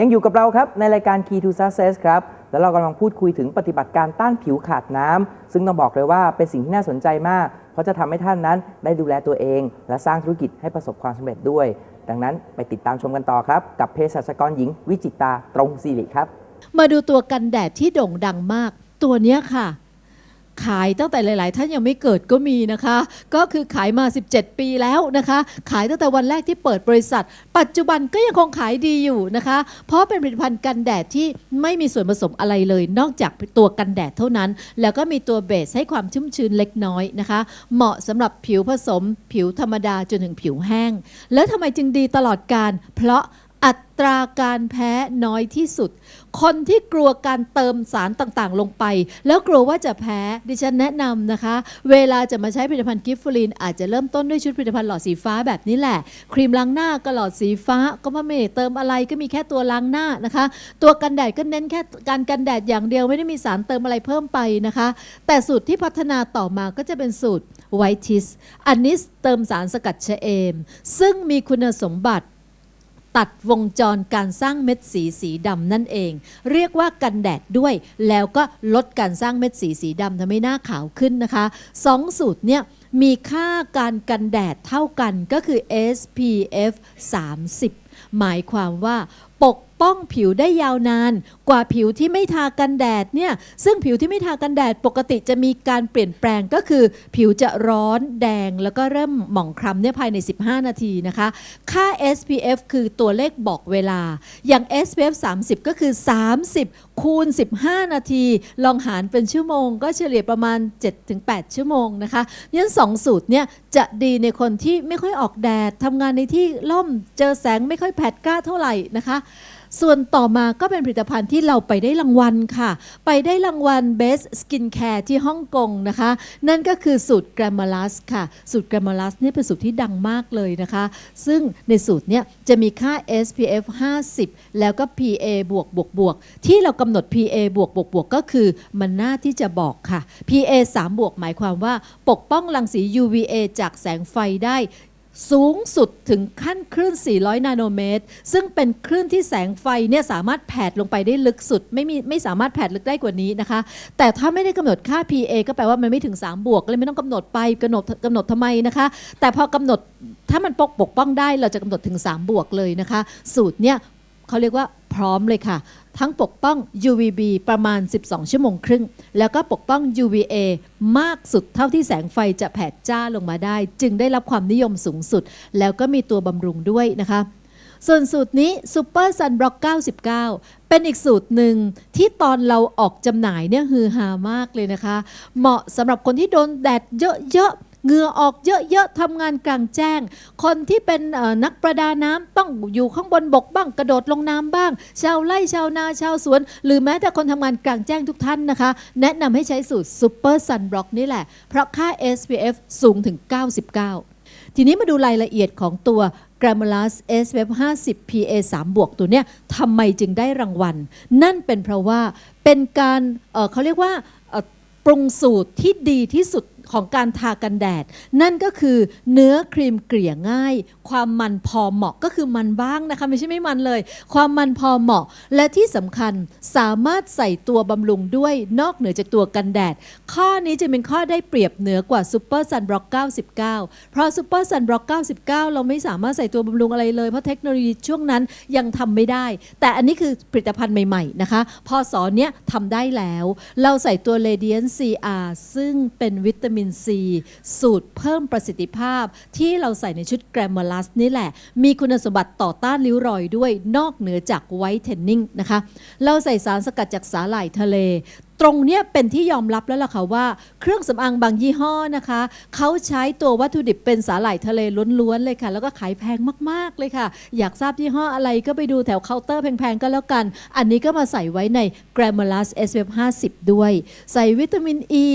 ยังอยู่กับเราครับ ในรายการ Key to Success ครับ แล้วเรากำลังพูดคุยถึงปฏิบัติการต้านผิวขาดน้ำ ซึ่งต้องบอกเลยว่าเป็นสิ่งที่น่าสนใจมาก เพราะจะทำให้ท่านนั้นได้ดูแลตัวเอง และสร้างธุรกิจให้ประสบความสำเร็จด้วย ดังนั้นไปติดตามชมกันต่อครับ กับเภสัชกรหญิง วิจิตาตรงสิริครับ มาดูตัวกันแดดที่โด่งดังมาก ตัวเนี้ยค่ะ ขายตั้งแต่หลาย ๆ ท่านยังไม่เกิดก็มีนะคะ ก็คือขายมา 17 ปีแล้วนะคะ ขายตั้งแต่วันแรกที่เปิดบริษัท ปัจจุบันก็ยังคงขายดีอยู่นะคะ เพราะเป็นผลิตภัณฑ์กันแดดที่ไม่มีส่วนผสมอะไรเลย นอกจากตัวกันแดดเท่านั้น แล้วก็มีตัวเบสให้ความชุ่มชื้นเล็กน้อยนะคะ เหมาะสำหรับผิวผสม ผิวธรรมดาจนถึงผิวแห้ง แล้วทำไมจึงดีตลอดการ เพราะ อัตราการแพ้น้อยที่สุด คนที่กลัวการเติมสารต่างๆ ลงไป แล้วกลัวว่าจะแพ้ดิฉันแนะนำนะคะ เวลาจะมาใช้ผลิตภัณฑ์กิฟฟูลิน อาจจะเริ่มต้นด้วยชุดผลิตภัณฑ์หลอดสีฟ้าแบบนี้แหละ ครีมล้างหน้าก็หลอดสีฟ้า ก็ไม่ได้เติมอะไรก็มีแค่ตัวล้างหน้านะคะ ตัวกันแดดก็เน้นแค่การกันแดดอย่างเดียวไม่ได้มีสารเติมอะไรเพิ่มไปนะคะ แต่สูตรที่พัฒนาต่อมาก็จะเป็นสูตรไวทิสอันนี้เติมสารสกัดเชเอม ซึ่งมีคุณสมบัติ ตัดวงจรการสร้างเม็ดสีสีดำนั่นเอง เรียกว่ากันแดดด้วย แล้วก็ลดการสร้างเม็ดสีสีดำทำให้หน้าขาวขึ้นนะคะสองสูตรเนี่ยมีค่าการกันแดดเท่ากันก็คือ SPF 30 หมายความว่าปก ป้องผิวได้ยาวนาน กว่าผิวที่ไม่ทากันแดดเนี่ยซึ่งผิวที่ไม่ทากันแดดปกติจะมีการเปลี่ยนแปลงก็คือ ผิวจะร้อนแดงแล้วก็เริ่มหมองคล้ำเนี่ยภายใน 15 นาทีนะคะ ค่า SPF คือตัวเลขบอกเวลา อย่าง SPF 30 ก็คือ 30 คูณ 15 นาที ลองหารเป็นชั่วโมง ก็เฉลี่ยประมาณ 7-8 ชั่วโมงนะคะยันสองสูตรเนี่ยจะดีในคนที่ไม่ค่อยออกแดดทำงานในที่ร่มเจอแสงไม่ค่อยแผดกล้าเท่าไหร่นะคะส่วนต่อมาก็เป็นผลิตภัณฑ์ที่เราไปได้รางวัลค่ะ ไปได้รางวัล Best Skin Care ที่ฮ่องกงนะคะ นั่นก็คือสูตร g r a m a r u s ค่ะ สูตร g r a m a r u s เนี่ยเป็นสูตรที่ดังมากเลยนะคะ ซึ่งในสูตรเนี่ยจะมีค่า SPF 50 แล้วก็ PA บวกบวกบวกที่เรากำหนด PA บวกบวกบวกก็คือมันน่าที่จะบอกค่ะ PA 3 บวกหมายความว่าปกป้องรังสี UVA จากแสงไฟได้ สูงสุดถึงขั้นคลื่น 400 นาโนเมตร ซึ่งเป็นคลื่นที่แสงไฟเนี่ยสามารถแผดลงไปได้ลึกสุด ไม่มีไม่สามารถแผดลึกได้กว่านี้นะคะ แต่ถ้าไม่ได้กำหนดค่า PA ก็แปลว่ามันไม่ถึง 3 บวกเลยไม่ต้องกำหนดไปกำหนดกำหนดทำไมนะคะ แต่พอกำหนดถ้ามันปกปกป้องได้เราจะกำหนดถึง 3 บวกเลยนะคะ สูตรเนี่ยเขาเรียกว่าพร้อมเลยค่ะ ทั้งปกป้อง UVB ประมาณ 12 ชั่วโมงครึ่ง แล้วก็ปกป้อง UVA มากสุดเท่าที่แสงไฟจะแผดจ้าลงมาได้ จึงได้รับความนิยมสูงสุด แล้วก็มีตัวบำรุงด้วยนะคะ ส่วนสูตรนี้ Super Sun Block 99 เป็นอีกสูตรหนึ่งที่ตอนเราออกจำหน่ายเนี่ยฮือฮามากเลยนะคะ เหมาะสำหรับคนที่โดนแดดเยอะๆ เหงื่อออกเยอะๆทำงานกลางแจ้ง คนที่เป็นนักประดาน้ำต้องอยู่ข้างบนบกบ้างกระโดดลงน้ำบ้าง ชาวไร่ชาวนาชาวสวน หรือแม้แต่คนทำงานกลางแจ้งทุกท่านนะคะ แนะนำให้ใช้สูตร Super Sun Block นี่แหละ เพราะค่า SPF สูงถึง 99 ทีนี้มาดูรายละเอียดของตัว g r a m a r u s SPF 50 PA 3บวกตัวเนี้ยทำไมจึงได้รางวัล นั่นเป็นเพราะว่าเป็นการเอ่อเขาเรียกว่าปรุงสูตรที่ดีที่สุด ของการทากันแดด นั่นก็คือเนื้อครีมเกลี่ยง่าย ความมันพอเหมาะก็คือมันบ้างนะคะไม่ใช่ไม่มันเลย ความมันพอเหมาะ และที่สำคัญสามารถใส่ตัวบำรุงด้วยนอกเหนือจากตัวกันแดด ข้อนี้จะเป็นข้อได้เปรียบเหนือกว่า Super Sun Block 99 เพราะ Super Sun Block 99 เราไม่สามารถใส่ตัวบำรุงอะไรเลย เพราะเทคโนโลยีช่วงนั้นยังทำไม่ได้ แต่อันนี้คือผลิตภัณฑ์ใหม่ๆนะคะพอสอนเนี้ยทำได้แล้ว เราใส่ตัว Radiant CR ซึ่งเป็นวิตามินซี สูตรเพิ่มประสิทธิภาพ ที่เราใส่ในชุดแกรมมาลัสนี่แหละ มีคุณสมบัติต่อต้านริ้วรอยด้วยนอกเหนือจากไวท์เทนนิ่งนะคะ เราใส่สารสกัดจากสาหร่ายทะเล ตรงเนี้ยเป็นที่ยอมรับแล้วล่ะค่ะว่า เครื่องสำอางบางยี่ห้อนะคะ เขาใช้ตัววัตถุดิบเป็นสาหร่ายทะเลล้วนๆเลยค่ะ แล้วก็ขายแพงมากๆเลยค่ะ อยากทราบยี่ห้ออะไรก็ไปดูแถวเคาน์เตอร์แพงๆก็แล้วกัน อันนี้ก็มาใส่ไว้ใน g r a m a r u s SPF 50 ด้วย ใส่วิตามินอ e, ี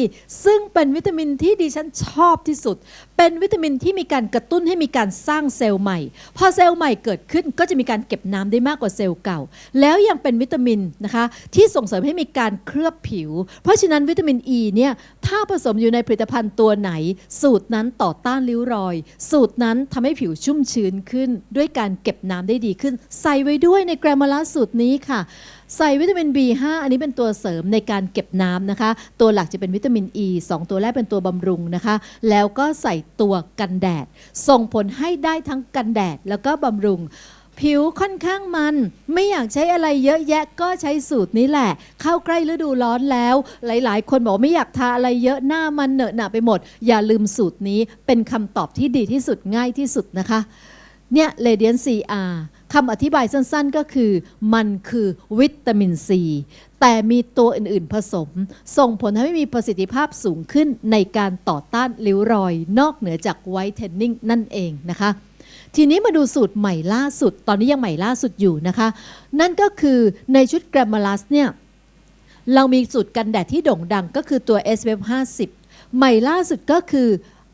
ซึ่งเป็นวิตามินที่ดิฉันชอบที่สุดเป็นวิตามินที่มีการกระตุ้นให้มีการสร้างเซลล์ใหม่ พอเซลล์ใหม่เกิดขึ้นก็จะมีการเก็บน้ำได้มากกว่าเซลล์เก่า แล้วยังเป็นวิตามินนะคะที่ส่งเสริมให้มีการเคลือบผิว เพราะฉะนั้นวิตามินอ e ีเนี่ยถ้าผสมอยู่ในผลิตภัณฑ์ตัวไหน สูตรนั้นต่อต้านริ้วรอย สูตรนั้นทำให้ผิวชุ่มชื้นขึ้น ด้วยการเก็บน้ำได้ดีขึ้น ใส่ไว้ด้วยในแกรมาลาสูตรนี้ค่ะใส่วิตามิน B5 อันนี้เป็นตัวเสริมในการเก็บน้ำนะคะ ตัวหลักจะเป็นวิตามิน E 2 ตัวแรกเป็นตัวบำรุงนะคะ แล้วก็ใส่ตัวกันแดด ส่งผลให้ได้ทั้งกันแดดแล้วก็บำรุงผิวค่อนข้างมัน ไม่อยากใช้อะไรเยอะแยะก็ใช้สูตรนี้แหละ เข้าใกล้ฤดูร้อนแล้ว หลาย ๆ คนบอกไม่อยากทาอะไรเยอะหน้ามันเหนอะหนะไปหมด อย่าลืมสูตรนี้เป็นคำตอบที่ดีที่สุดง่ายที่สุดนะคะ เนี่ยเลเดียน CR คำอธิบายสั้นๆก็คือ มันคือวิตามินซี แต่มีตัวอื่นๆผสม ส่งผลให้มีประสิทธิภาพสูงขึ้นในการต่อต้านริ้วรอย นอกเหนือจากไวท์เทนนิ่งนั่นเองนะคะ ทีนี้มาดูสูตรใหม่ล่าสุด ตอนนี้ยังใหม่ล่าสุดอยู่นะคะ นั่นก็คือในชุดแกรมมาลัสเนี่ยเรามีสูตรกันแดดที่โด่งดังก็คือตัว s p f 50 ใหม่ล่าสุดก็คือ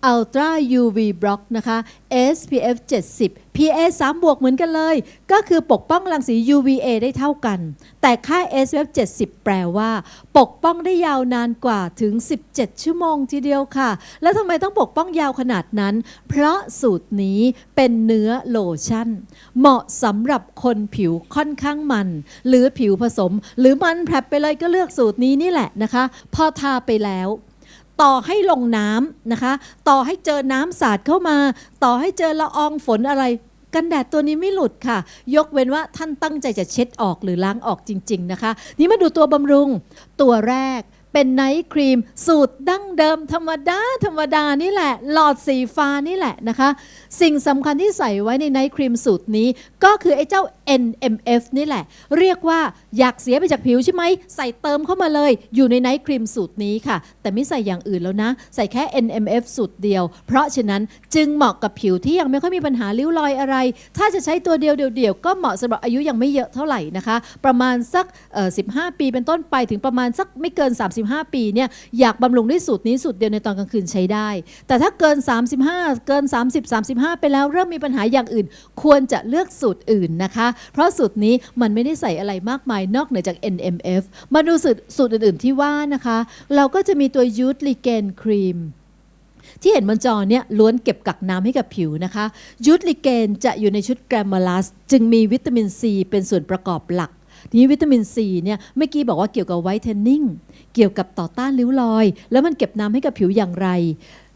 Ultra UV Block นะคะ SPF 70 PA 3 บวกเหมือนกันเลย ก็คือปกป้องรังสี UVA ได้เท่ากัน แต่ค่า SPF 70 แปลว่า ปกป้องได้ยาวนานกว่าถึง 17 ชั่วโมงทีเดียวค่ะ แล้วทำไมต้องปกป้องยาวขนาดนั้น เพราะสูตรนี้เป็นเนื้อโลชั่น เหมาะสำหรับคนผิวค่อนข้างมัน หรือผิวผสม หรือมันแผลบไปเลยก็เลือกสูตรนี้นี่แหละนะคะ พอทาไปแล้ว ต่อให้ลงน้ำนะคะ ต่อให้เจอน้ำสาดเข้ามา ต่อให้เจอละอองฝนอะไร กันแดดตัวนี้ไม่หลุดค่ะ ยกเว้นว่าท่านตั้งใจจะเช็ดออกหรือล้างออกจริง ๆ นะคะ นี่มาดูตัวบำรุงตัวแรกเป็นไนท์ครีม สูตรดั้งเดิมธรรมดา ธรรมดานี่แหละ หลอดสีฟ้านี่แหละนะคะสิ่งสำคัญที่ใส่ไว้ในไนท์ครีมสูตรนี้ ก็คือไอ้เจ้า NMF นี่แหละ เรียกว่าอยากเสียไปจากผิวใช่ไหม ใส่เติมเข้ามาเลย อยู่ในไนท์ครีมสูตรนี้ค่ะ แต่ไม่ใส่อย่างอื่นแล้วนะ ใส่แค่ NMF สูตรเดียว เพราะฉะนั้นจึงเหมาะกับผิวที่ยังไม่ค่อยมีปัญหาริ้วรอยอะไร ถ้าจะใช้ตัวเดียวเดียวๆก็เหมาะสำหรับอายุยังไม่เยอะเท่าไหร่นะคะ ประมาณสัก 15 ปีเป็นต้นไปถึงประมาณสักไม่เกิน 35 ปีเนี่ยอยากบำรุงด้วยสูตรนี้สูตรเดียวในตอนกลางคืนใช้ได้ แต่ถ้าเกิน 35 เกิน 30 35ไปแล้วเริ่มมีปัญหาอย่างอื่น ควรจะเลือกสูตรอื่นนะคะ เพราะสูตรนี้มันไม่ได้ใส่อะไรมากมายนอกเหนือจาก NMF มาดูสูตรสูตรอื่นๆที่ว่านะคะ เราก็จะมีตัวยูทลีเกนครีมที่เห็นบนจอเนี่ยล้วนเก็บกักน้ำให้กับผิวนะคะยูทลิเกนจะอยู่ในชุดแกรมมาลัสจึงมีวิตามินซีเป็นส่วนประกอบหลักทีนี้วิตามินซีเนี่ยเมื่อกี้บอกว่าเกี่ยวกับไวท์เทนนิ่งเกี่ยวกับต่อต้านริ้วรอย แล้วมันเก็บน้ำให้กับผิวอย่างไร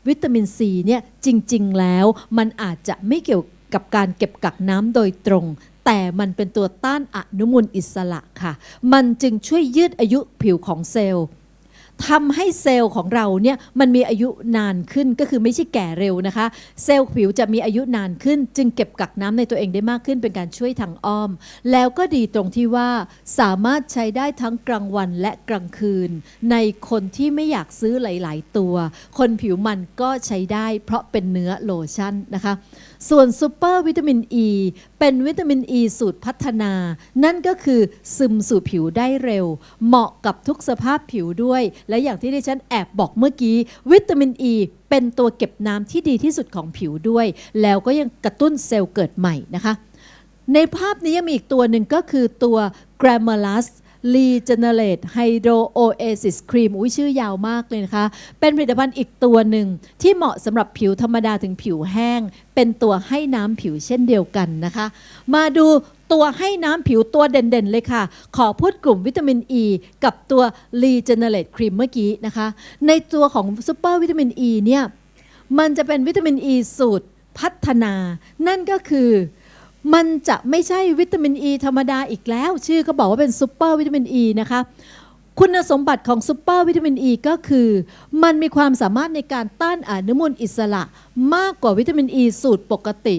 วิตามินซีเนี่ยจริง ๆ แล้วมันอาจจะไม่เกี่ยวกับการเก็บกักน้ำโดยตรง แต่มันเป็นตัวต้านอนุมูลอิสระค่ะ มันจึงช่วยยืดอายุผิวของเซลล์ ทำให้เซลล์ของเราเนี่ยมันมีอายุนานขึ้นก็คือไม่ใช่แก่เร็วนะคะ เซลล์ผิวจะมีอายุนานขึ้น จึงเก็บกักน้ำในตัวเองได้มากขึ้นเป็นการช่วยทางอ้อม แล้วก็ดีตรงที่ว่าสามารถใช้ได้ทั้งกลางวันและกลางคืน ในคนที่ไม่อยากซื้อหลาย ๆ ตัว คนผิวมันก็ใช้ได้เพราะเป็นเนื้อโลชั่นนะคะ ส่วนซูเปอร์วิตามินอ e, ีเป็นวิตามินอ e ีสูตรพัฒนา นั่นก็คือซึมสู่ผิวได้เร็ว เหมาะกับทุกสภาพผิวด้วย และอย่างที่ดิฉันแอบบอกเมื่อกี้ วิตามินอ e ีเป็นตัวเก็บน้ำที่ดีที่สุดของผิวด้วย แล้วก็ยังกระตุ้นเซลล์เกิดใหม่นะคะ ในภาพนี้ยังมีอีกตัวหนึ่งก็คือตัว g r a m a l u s Regenerate Hydro Oasis Cream อุ้ยชื่อยาวมากเลยนะคะ เป็นผลิตภัณฑ์อีกตัวหนึ่ง ที่เหมาะสำหรับผิวธรรมดาถึงผิวแห้ง เป็นตัวให้น้ำผิวเช่นเดียวกันนะคะ มาดูตัวให้น้ำผิวตัวเด่นๆเลยค่ะ ขอพูดกลุ่มวิตามินอ e ีกับตัว Regenerate Cream เมื่อกี้นะคะ ในตัวของซูเปอร์วิตามินอ e ีเนี่ยมันจะเป็นวิตามินอ e ีสูตรพัฒนา นั่นก็คือ มันจะไม่ใช่วิตามินอ e ีธรรมดาอีกแล้ว ชื่อก็บอกว่าเป็นซูเปอร์วิตามินอ e ีนะคะ คุณสมบัติของซูเปอร์วิตามินอ e ีก็คือ มันมีความสามารถในการต้านอนุมูลอิสระมากกว่าวิตามินอ e ีสูตรปกติ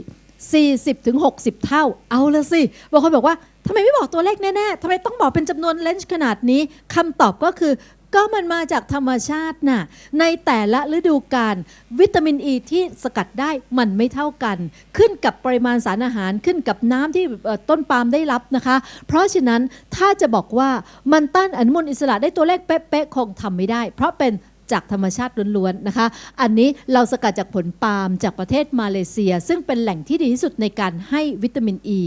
40-60 เท่า เอาละสิบางคนบอกว่าทำไมไม่บอกตัวเลขแน่ ๆทำไมต้องบอกเป็นจำนวนเลนส์ขนาดนี้คำตอบก็คือ ก็มันมาจากธรรมชาติน่ะ ในแต่ละฤดูกาลวิตามินอ e ีที่สกัดได้มันไม่เท่ากัน ขึ้นกับปริมาณสารอาหารขึ้นกับน้ำที่ต้นปาล์มได้รับนะคะ เพราะฉะนั้นถ้าจะบอกว่ามันต้านอนุมูลอิสระได้ตัวเลขเป๊ะๆคงทำไม่ได้ เพราะเป็น จากธรรมชาติล้วนๆนะคะ อันนี้เราสกัดจากผลปาล์มจากประเทศมาเลเซีย ซึ่งเป็นแหล่งที่ดีที่สุดในการให้วิตามินอ e. ี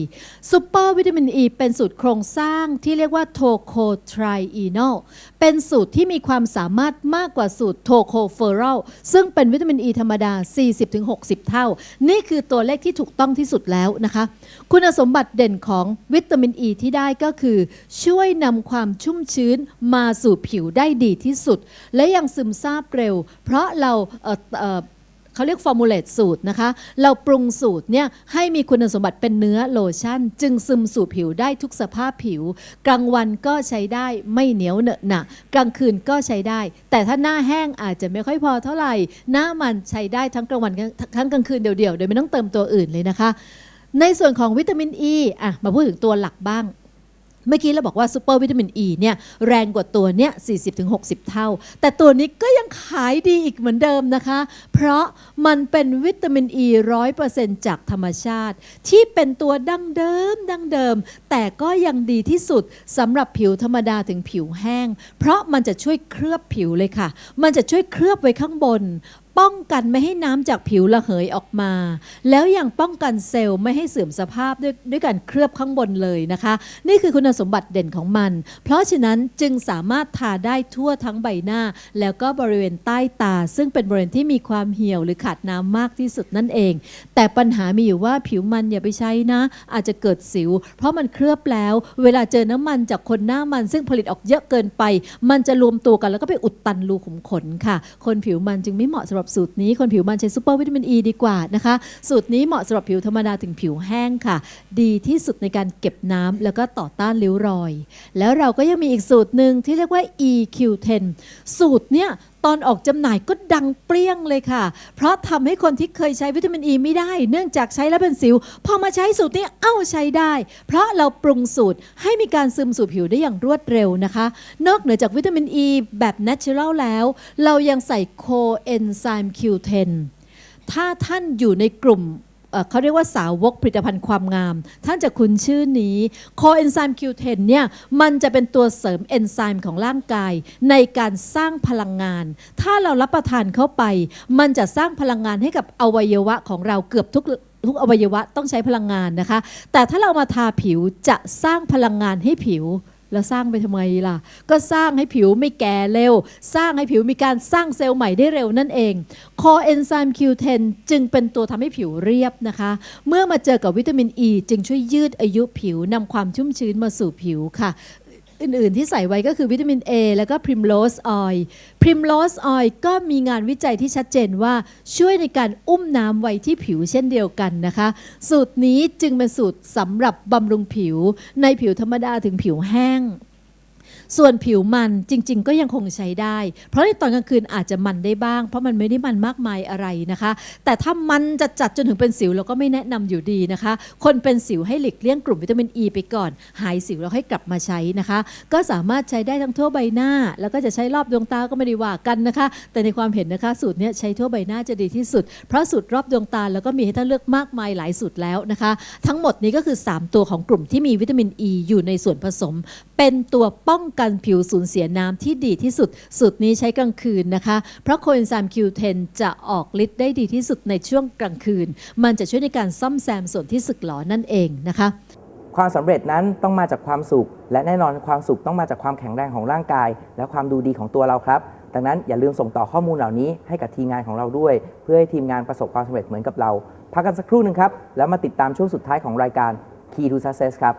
ซูเปอร์วิตามินอ e ีเป็นสูตรโครงสร้างที่เรียกว่าโทโคไทรอีนอลเป็นสูตรที่มีความสามารถมากกว่าสูตรโทโคเฟอร l ซึ่งเป็นวิตามินอ e ีธรรมดา 40-60 เท่า นี่คือตัวเลขที่ถูกต้องที่สุดแล้วนะคะ คุณสมบัติเด่นของวิตามินอ e ีที่ได้ก็คือ ช่วยนำความชุ่มชื้นมาสู่ผิวได้ดีที่สุด และยังซึมซาบเร็ว เพราะเราเเอ่อเขาเรียกฟอร์มูลเลตสูตรนะคะ เราปรุงสูตรเนี่ยให้มีคุณสมบัติเป็นเนื้อโลชั่น จึงซึมสู่ผิวได้ทุกสภาพผิว กลางวันก็ใช้ได้ไม่เหนียวเหนอะหนะกลางคืนก็ใช้ได้ แต่ถ้าหน้าแห้งอาจจะไม่ค่อยพอเท่าไหร่ หน้ามันใช้ได้ทั้งกลางวันทั้งกลางคืนเดี่ยวๆโดยไม่ต้องเติมตัวอื่นเลยนะคะ ในส่วนของวิตามินอ e, ีอะมาพูดถึงตัวหลักบ้าง เมื่อกี้เราบอกว่าซูเปอร์วิตามินอ e ีเนี่ยแรงกว่าตัวเนี้ย40-60 เท่า แต่ตัวนี้ก็ยังขายดีอีกเหมือนเดิมนะคะ เพราะมันเป็นวิตามินอ e ีร้อยเปอร์เซ็นจากธรรมชาติ ที่เป็นตัวดั้งเดิมดั้งเดิม แต่ก็ยังดีที่สุดสำหรับผิวธรรมดาถึงผิวแห้ง เพราะมันจะช่วยเคลือบผิวเลยค่ะ มันจะช่วยเคลือบไว้ข้างบน ป้องกันไม่ให้น้ำจากผิวระเหยออกมา แล้วยังป้องกันเซลล์ไม่ให้เสื่อมสภาพด้วยด้วยการเคลือบข้างบนเลยนะคะ นี่คือคุณสมบัติเด่นของมัน เพราะฉะนั้นจึงสามารถทาได้ทั่วทั้งใบหน้า แล้วก็บริเวณใต้ตา ซึ่งเป็นบริเวณที่มีความเหี่ยวหรือขาดน้ำมากที่สุดนั่นเอง แต่ปัญหามีอยู่ว่าผิวมันอย่าไปใช้นะ อาจจะเกิดสิว เพราะมันเคลือบแล้ว เวลาเจอน้ำมันจากคนหน้ามัน ซึ่งผลิตออกเยอะเกินไป มันจะรวมตัวกันแล้วก็ไปอุดตันรูขุมขนค่ะ คนผิวมันจึงไม่เหมาะสำหรับสูตรนี้คนผิวมันใช้ซูเปอร์วิตามินอ e ีดีกว่านะคะ สูตรนี้เหมาะสำหรับผิวธรรมดาถึงผิวแห้งค่ะ ดีที่สุดในการเก็บน้ำแล้วก็ต่อต้านริ้วรอย แล้วเราก็ยังมีอีกสูตรหนึ่งที่เรียกว่า EQ10 สูตรเนี่ย ตอนออกจำหน่ายก็ดังเปรี้ยงเลยค่ะ เพราะทำให้คนที่เคยใช้วิตามินอ e ีไม่ได้ เนื่องจากใช้แล้วเป็นสิว พอมาใช้สูตรนี้เอ้าใช้ได้ เพราะเราปรุงสูตรให้มีการซึมสู่ผิวได้อย่างรวดเร็วนะคะ นอกเหนือจากวิตามินอ e ีแบบ natural แล้ว เรายังใส่โคเอนไซม์ Q10 ถ้าท่านอยู่ในกลุ่ม เขาเรียกว่าสาวกผลิตภัณฑ์ความงาม ท่านจะคุ้นชื่อนี้โคเอนไซม์ Q10 เนี่ยมันจะเป็นตัวเสริมเอนไซม์ของร่างกาย ในการสร้างพลังงาน ถ้าเรารับประทานเข้าไป มันจะสร้างพลังงานให้กับอวัยวะของเราเกือบทุกทุกอวัยวะต้องใช้พลังงานนะคะ แต่ถ้าเรามาทาผิวจะสร้างพลังงานให้ผิว แล้วสร้างไปทำไมล่ะ ก็สร้างให้ผิวไม่แก่เร็ว สร้างให้ผิวมีการสร้างเซลล์ใหม่ได้เร็วนั่นเอง คอเอนไซม์ Q10 จึงเป็นตัวทำให้ผิวเรียบนะคะ เมื่อมาเจอกับวิตามินอ e, ีจึงช่วยยืดอายุผิวนำความชุ่มชื้นมาสู่ผิวค่ะ อื่นๆ ที่ใส่ไว้ก็คือวิตามิน A แล้วก็พริมโลสออยพริมโลสออยก็มีงานวิจัยที่ชัดเจนว่าช่วยในการอุ้มน้ำไว้ที่ผิวเช่นเดียวกันนะคะ สูตรนี้จึงเป็นสูตรสำหรับบำรุงผิวในผิวธรรมดาถึงผิวแห้ง ส่วนผิวมันจริง ๆ ก็ยังคงใช้ได้ เพราะในตอนกลางคืนอาจจะมันได้บ้าง เพราะมันไม่ได้มันมากมายอะไรนะคะ แต่ถ้ามันจะจัดจนถึงเป็นสิวเราก็ไม่แนะนำอยู่ดีนะคะ คนเป็นสิวให้หลีกเลี่ยงกลุ่มวิตามินอ e ีไปก่อน หายสิวแล้วให้กลับมาใช้นะคะ ก็สามารถใช้ได้ทั้งทั่วใบหน้า แล้วก็จะใช้รอบดวงตาก็ไม่ได้ว่ากันนะคะ แต่ในความเห็นนะคะสูตรนี้ใช้ทั่วใบหน้าจะดีที่สุด เพราะสูตรรอบดวงตาแล้วก็มีให้ท่านเลือกมากมายหลายสูตรแล้วนะคะ ทั้งหมดนี้ก็คือ 3 ตัวของกลุ่มที่มีวิตามินอ e ีอยู่ในส่วนผสม เป็นตัวป้องกันผิวสูญเสียน้ำที่ดีที่สุด สูตรนี้ใช้กลางคืนนะคะ เพราะโคเอนไซม์ Q10 จะออกฤทธิ์ได้ดีที่สุดในช่วงกลางคืน มันจะช่วยในการซ่อมแซมส่วนที่สึกหรอนั่นเองนะคะ ความสำเร็จนั้นต้องมาจากความสุข และแน่นอนความสุขต้องมาจากความแข็งแรงของร่างกาย และความดูดีของตัวเราครับ ดังนั้นอย่าลืมส่งต่อข้อมูลเหล่านี้ให้กับทีมงานของเราด้วย เพื่อให้ทีมงานประสบความสำเร็จเหมือนกับเรา พักกันสักครู่หนึ่งครับแล้วมาติดตามช่วงสุดท้ายของรายการ Key to Success ครับ